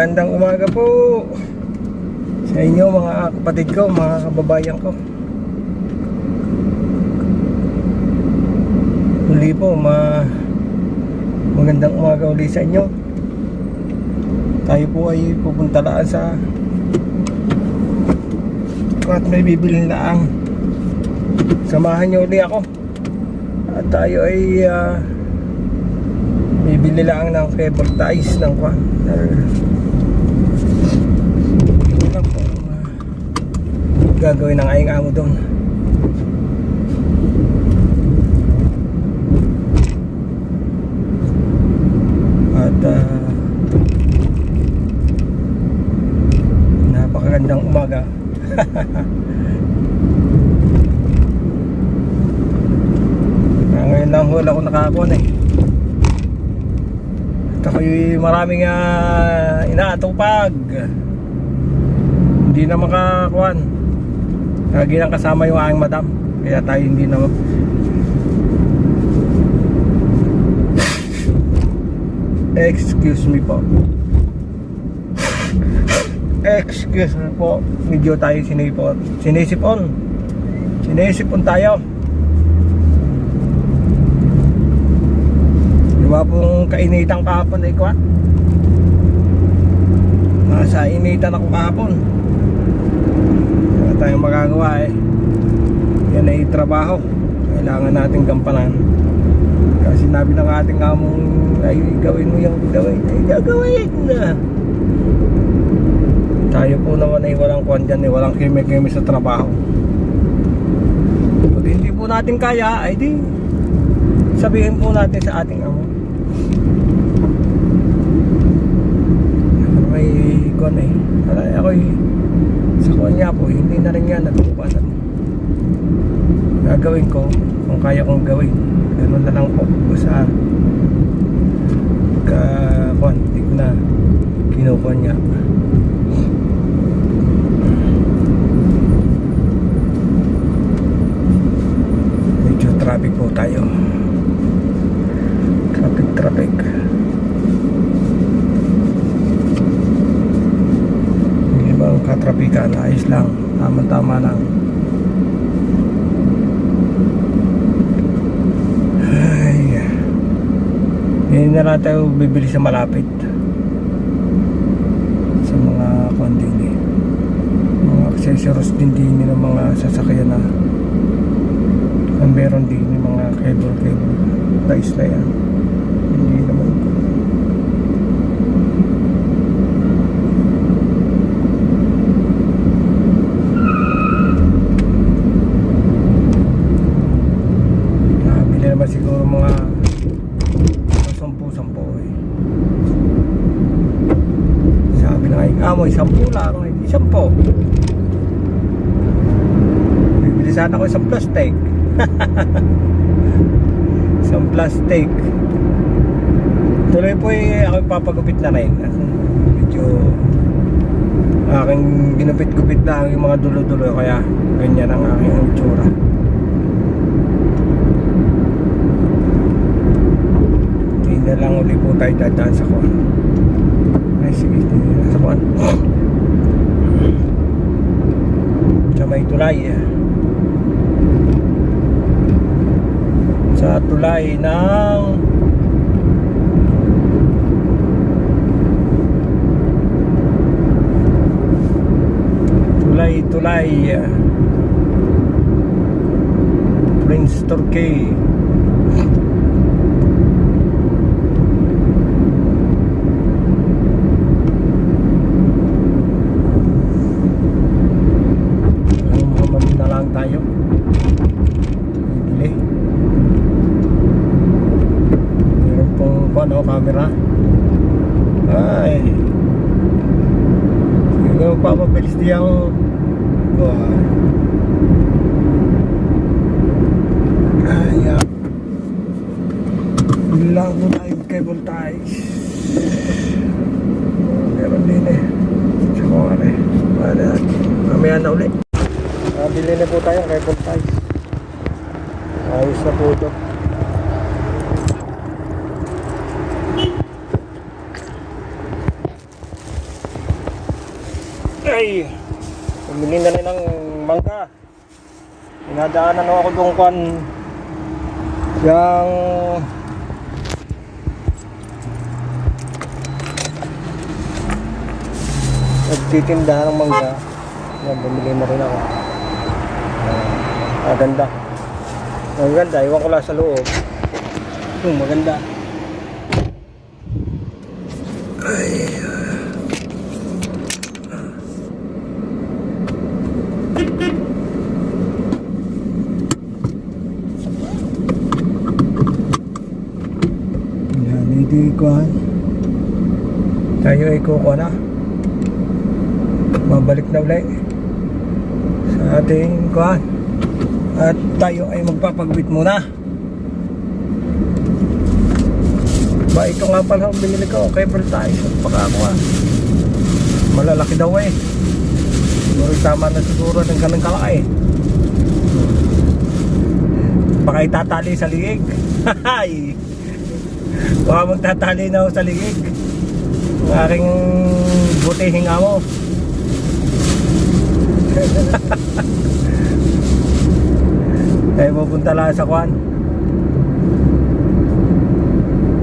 magandang umaga po sa inyo mga kapatid ko, mga kababayan ko. Muli po, ma magandang umaga uli sa inyo. Tayo po ay pupunta laan sa at may bibilin laang. Samahan niyo uli ako. At tayo ay ah, bibili lang ng cable ties ng kwan. Ito lang po. ang, ah, gagawin ng aing amo doon. At ah, napakagandang umaga. Ah, ngayon lang hula ako nakakuha eh. At ako'y maraming uh, inaatupag. Hindi na makakuan. Lagi nang kasama yung aking madam. Kaya tayo hindi na Excuse me po. Excuse me po. Medyo tayo sinipon. Sinisipon. Sinisipon tayo. Diba pong kainitan kahapon ay kwa? Nasa initan ako kahapon. Wala tayong magagawa eh. Yan ay trabaho. Kailangan nating gampanan. Kasi sinabi ng ating among ay gawin mo yung gawin. Ay gagawin na. Tayo po naman ay walang kwan dyan eh. Walang kime-kime sa trabaho. Pag hindi po natin kaya, ay di sabihin po natin sa ating amo. May kwan eh. Wala, ako'y niya po, hindi na rin yan nagpupasan. Gagawin ko kung kaya kong gawin. Ganun na lang po. Hindi ko na kinukuha niya. Medyo traffic po tayo. Traffic, traffic. Hindi ba ang katrapikan? Ayos lang. Tama-tama lang. Ay. Hindi na lang tayo bibili sa malapit. Sa mga kondini. Mga accessories din din ng mga sasakyan na ang meron din yung mga cable cable ties na yan. Hindi naman ko. Nakabili naman siguro mga sampu-sampu eh. Sabi na nga amoy, sampu lang. Hindi sampu. Bibili sana ako isang plastic. isang plastic. Tuloy po eh, ako papagupit na rin. Medyo aking ginupit-gupit na yung mga dulo-dulo kaya ganyan ang aking itsura. Hindi na lang uli po tayo dadaan sa kuwan. Ay sige, hindi na sa kuwan. Sa may tulay. Sa tulay ng Tulay, tulay. Prince Turkey. Ang Muhammad na lang tayo. Bibili. Meron ano, camera. Ay. Sige mo papabilis diyang Wah. Ay, ah. Bilang mo yung cable ties. Meron din eh. Sa mga eh. Wala. Mamaya na ulit. Nabili na po tayo cable ties. Ayos na po ito. Ay bumili na rin ng mangga. Pinadaanan ako doon kan yung nagtitinda ng mangga. Yan, bumili na rin ako. Ah, maganda. Maganda, iwan ko lang sa loob. Hmm, maganda. Yan, ko Tayo ay kuko na. Mabalik na ulit sa ating kuhan. At tayo ay magpapagwit muna. Ba, ito nga pala ang binili ko. Cable tayo. Pagkakuha. Malalaki daw eh. Siguro tama na siguro ng ganun kalaki. Baka itatali sa liig. Hay! Baka magtatali na ako sa liig. Ang aking butihing amo. Tayo pupunta lang sa kwan.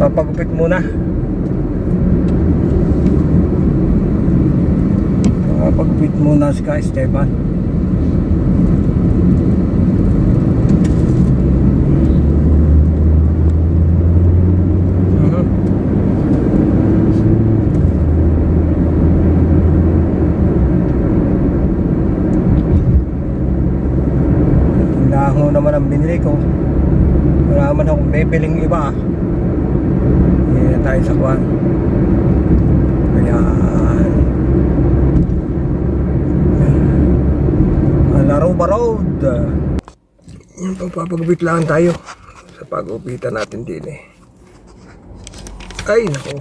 Papagupit muna. Papagupit muna si Ka Esteban. Ang binili ko. Wala naman akong bibiling iba. Hindi na tayo sa kwan. Ayan. Laruba Road. Yung pagpapagupit lang tayo. Sa pagupitan natin din eh. Ay, nako.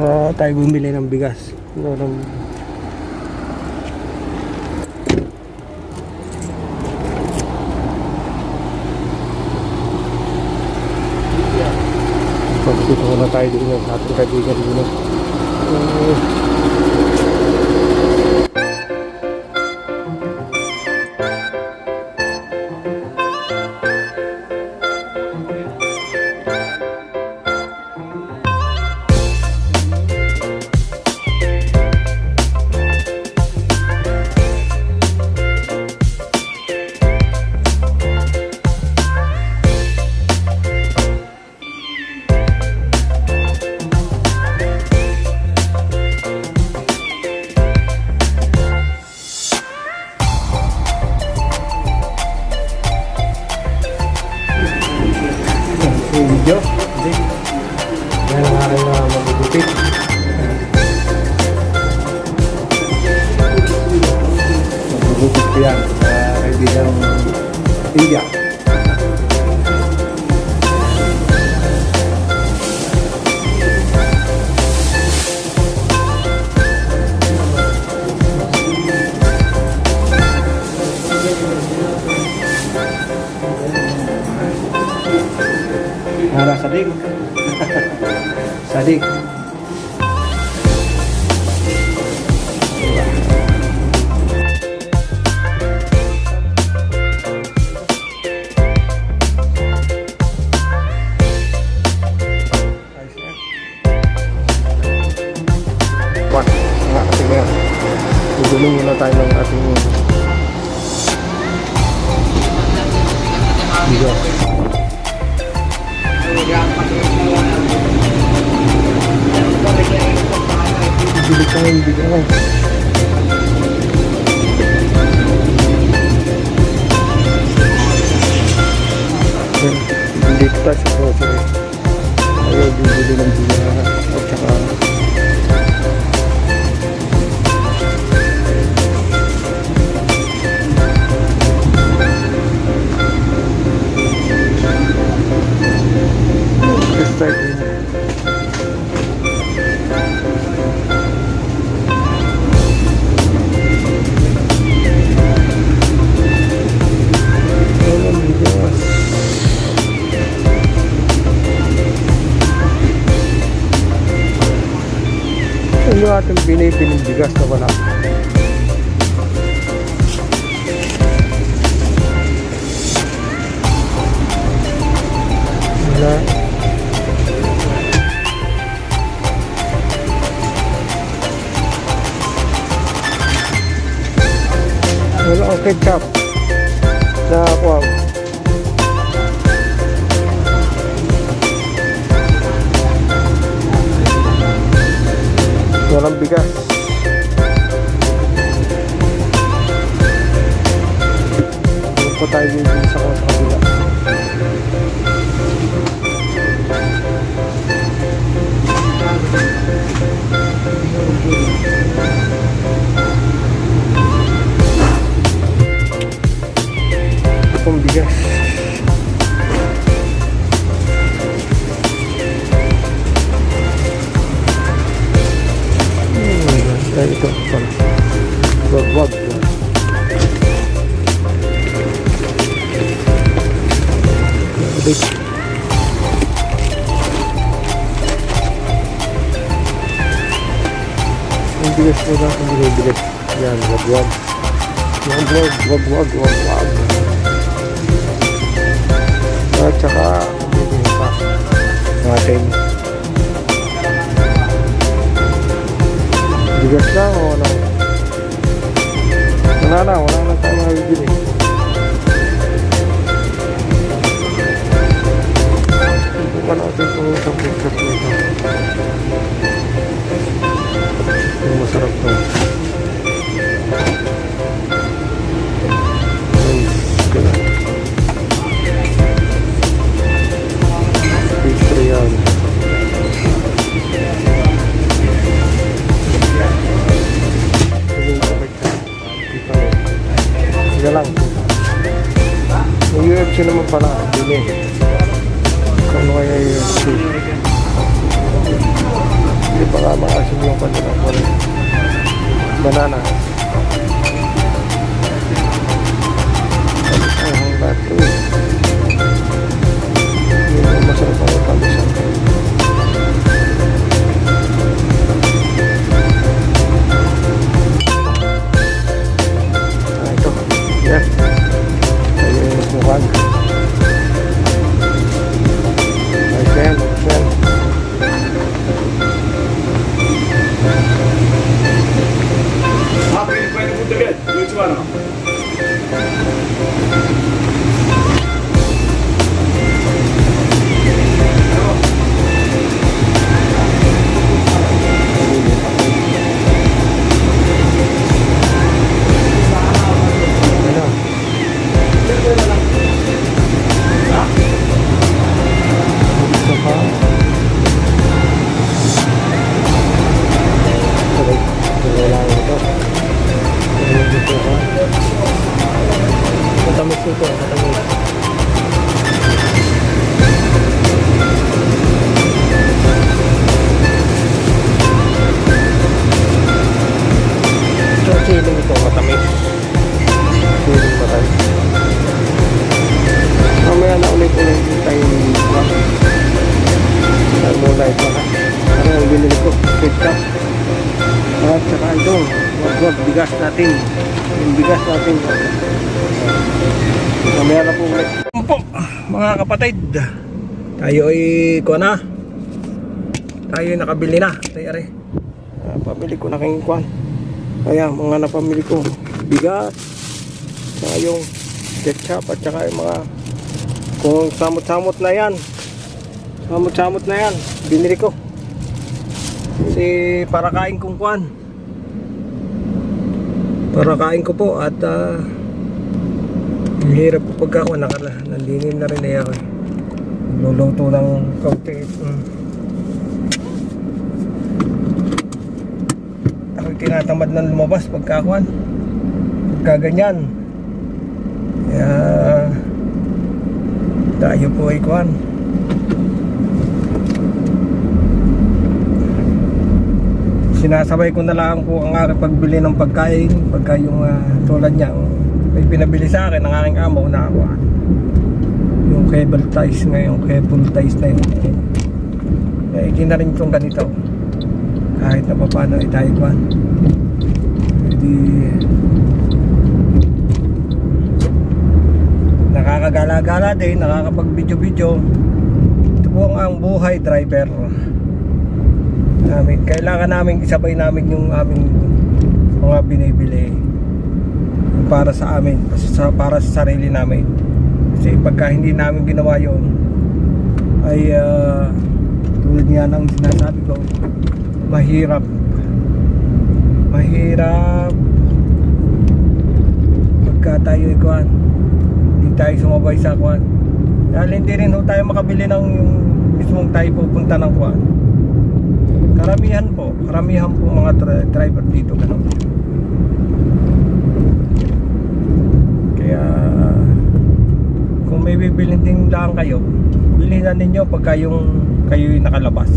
Ah, tayo bumili ng bigas. Ano, ng... Pagkita ko na tayo din sa ating kaibigan din. Uh, India. Nara sadik. sadik. Wah, nga kasi nga. Gugulong muna tayo ng ating video. Bili ka ng bigas. Dito tayo sa grocery. Ayaw bibili ng bigas bigas na wala. Wala. Wala. Ito pong bigas. Hmm, ay, ito pala. Wag, wag. Wait. Ang bigas mo na kung binibigas. Natin. Bigas lang o ano? Wala na, wala na tayo mabibili. Banana. Ay, ang lahat to eh. Yun ang masarap ang palisan. Ah, ito. Yan. Ayun wag wag bigas natin. Yung bigas natin. Mamaya na po ulit. Po, mga kapatid. Tayo ay kuha na. Tayo ay nakabili na. Tayo are. Pabili ko na kayong kuhan. Kaya mga napamili ko. Bigas. Saka yung ketchup at saka yung mga kung samot-samot na yan. Samot-samot na yan. Binili ko. Kasi para kain kong kuhan. Para kain ko po at ah ang hirap po pagka ako nakala. Nandinin na rin eh ako. eh. Luluto ng kaunti. Mm. Ako'y tinatamad ng lumabas pagka kuhan. Pagka ganyan. Kaya tayo po ay kuhan. Sinasabay ko na lang po ang aking pagbili ng pagkain. Pagka yung ah, tulad niya may pinabili sa akin ang aking amo na ako yung cable ties ngayon cable ties na yun eh, na rin itong ganito. Kahit na paano tayo kwan hindi. Nakakagala-gala din nakakapag video-video ito po ang buhay driver namin. Kailangan namin isabay namin yung aming mga binibili para sa amin sa, para sa sarili namin. Kasi pagka hindi namin ginawa yon ay ah, tulad nga ng sinasabi ko mahirap. Mahirap. Pagka tayo ikuan hindi tayo sumabay sa kuan dahil hindi rin tayo makabili ng yung mismong tayo pupunta ng kuan karamihan po karamihan po mga dri- driver dito ganun. Kaya kung may bibilin din lang kayo bilhin na ninyo pagka yung kayo nakalabas.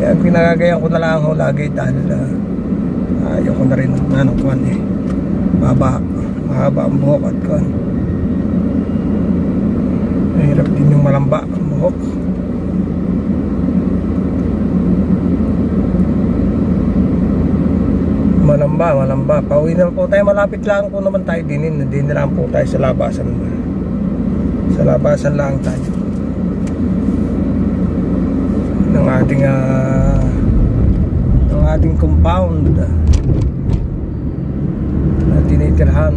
Kaya pinagagayan ko na lang ho lagi dahil uh, ayaw ko na rin ng anong kuhan eh. Mahaba mahaba ang buhok at kuhan mahirap din yung malamba ang buhok malamba malamba pauwi na po tayo. Malapit lang po naman tayo din. Din na lang po tayo sa labasan. Sa labasan lang tayo. Ng ating ah, ng ating compound. Na tinitirhan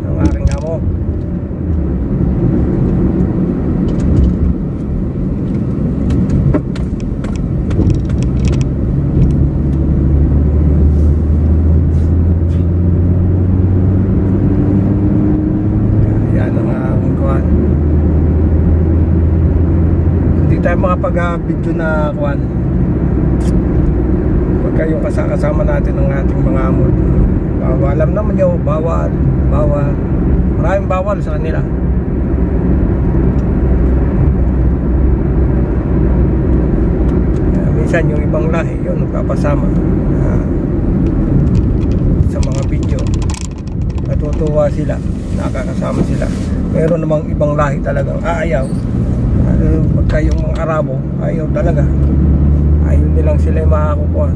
ng aking amo yan ang aking kuhan hindi tayo makapag-video na kuhan pag kayong kasama natin ng ating mga amod bawal. Alam naman nyo bawal. Bawal. Maraming bawal sa kanila. Kaya minsan yung ibang lahi yun nagpapasama ah, sa mga video. Natutuwa sila nakakasama sila. Meron namang ibang lahi talagang aayaw ano, pagka yung mga Arabo ayaw talaga. Ayaw nilang sila yung makakukuha.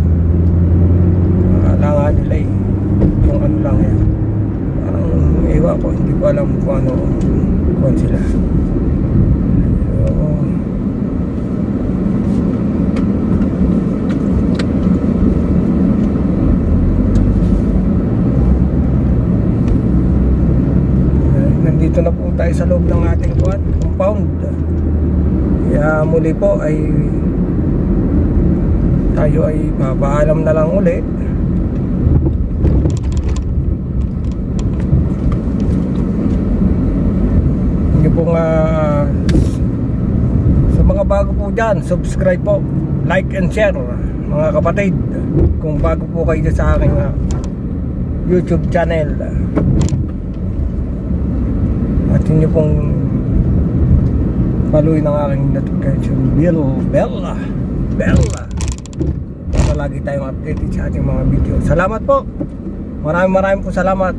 Akala nga nila eh kung ano lang yan. Parang ewan ko hindi ko alam kung ano kung sila. So, Eh, nandito na po tayo sa loob ng ating compound. Kaya muli po ay tayo ay papaalam na lang uli. Hindi po nga sa mga bago po dyan, subscribe po, like and share mga kapatid. Kung bago po kayo sa aking ah, YouTube channel at inyo pong paluin ng aking notification bell bella. Bella. Para lagi tayong updated sa ating mga video. Salamat po. Maraming maraming po salamat